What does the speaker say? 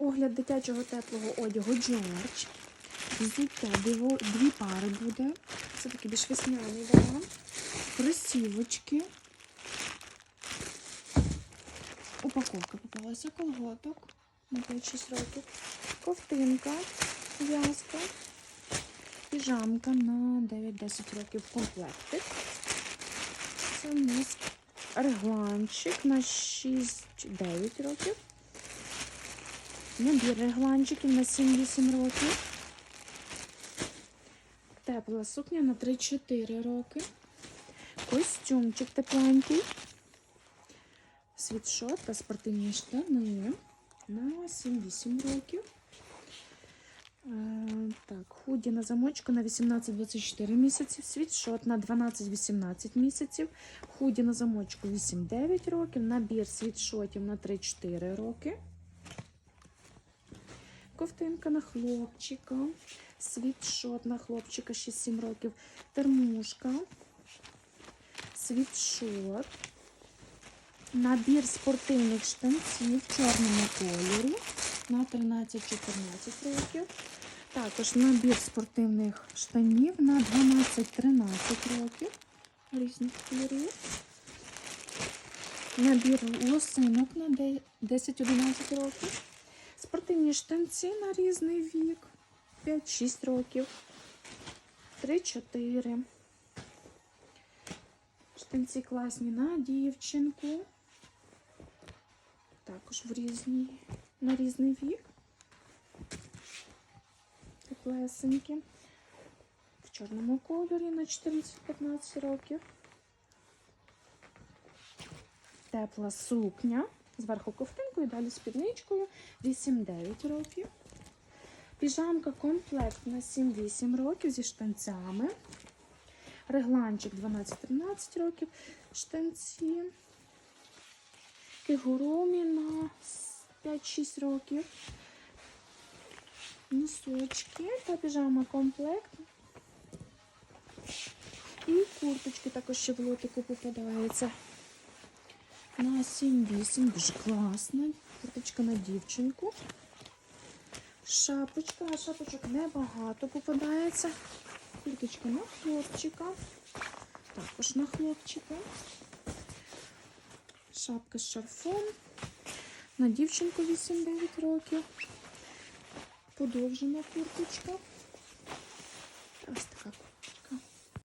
Огляд дитячого теплого одягу Джордж. Взуття дві пари буде. Це такий більш весняний варіант. Кросівочки. Упаковка попалася колготок на 5-6 років. Ковтинка, в'язка. Піжамка на 9-10 років комплектик. Це у нас регланчик на 6-9 років. Набір регланчиків на 7-8 років. Тепла сукня на 3-4 роки. Костюмчик тепленький. Світшот та спортивні штани на 7-8 років. Е, Так, худі на замочку на 18-24 місяців, світшот на 12-18 місяців, худі на замочку 8-9 років, набір світшотів на 3-4 роки. Ковтинка на хлопчика, світшот на хлопчика 6-7 років, термушка, світшот, набір спортивних штанців в чорному кольорі на 13-14 років. Також набір спортивних штанів на 12-13 років різних кольорів. Набір лосинок на 10-11 років. Спортивні штанці на різний вік. 5-6 років. 3-4. Штанці класні на дівчинку. Також в різні, на різний вік. Теплесенькі. В чорному кольорі на 14-15 років. Тепла сукня. Зверху ковтинкою, далі спідничкою 8-9 років. Піжамка комплект на 7-8 років зі штанцями. Регланчик 12-13 років. Штанці. Кигурумі на 5-6 років. Носочки та піжама комплект. І курточки також ще в лотику попадаються. На 7-8, дуже класна. Курточка на дівчинку. Шапочка, а шапочок небагато попадається. Курточка на хлопчика. Також на хлопчика. Шапка з шарфом. На дівчинку 8-9 років. Подовжена курточка. Ось така